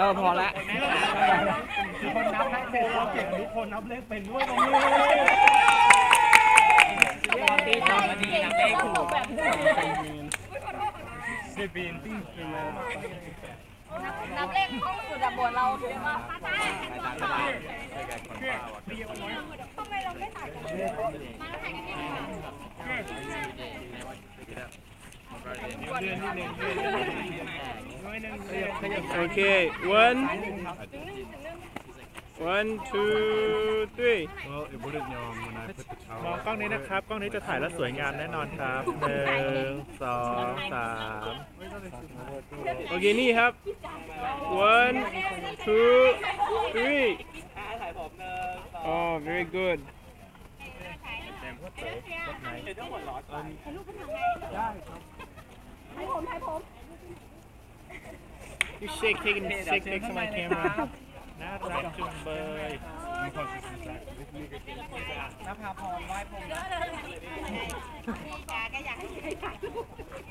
เออพอละ คนนับให้เป็นเราเก่งทุกคนนับเลขเป็นด้วยตรงนี้ตีสองนาทีนับได้ถูกสิบปีนนับเลขห้องสุดบวชเราถือว่าใช่ทำไมเราไม่ถ่ายกันมาแล้วถ่ายกันที่ไหน โอเค one one two three Well it wouldn't yawn when I put the มอง towel กล้องนี้นะครับ กล้องนี้จะถ่ายแล้วสวยงามแน่นอนครับหนึ่งสองสามโอเคนี่ครับ one two three oh very good ให้ผมให้ผม you shake taking shake next to my camera น่ารักจุงเบยนภาพรไหว้พรมเยอะเลยพี่จ๋าก็อยากให้ถ่ายรูป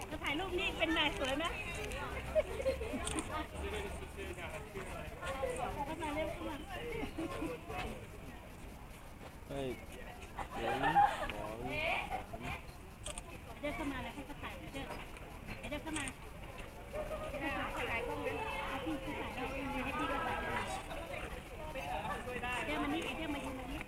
จะถ่ายรูปนี่เป็นไงสวยไหมเข้า เดี๋ยวมันนี่เดี๋ยวมันยืนตรงนี้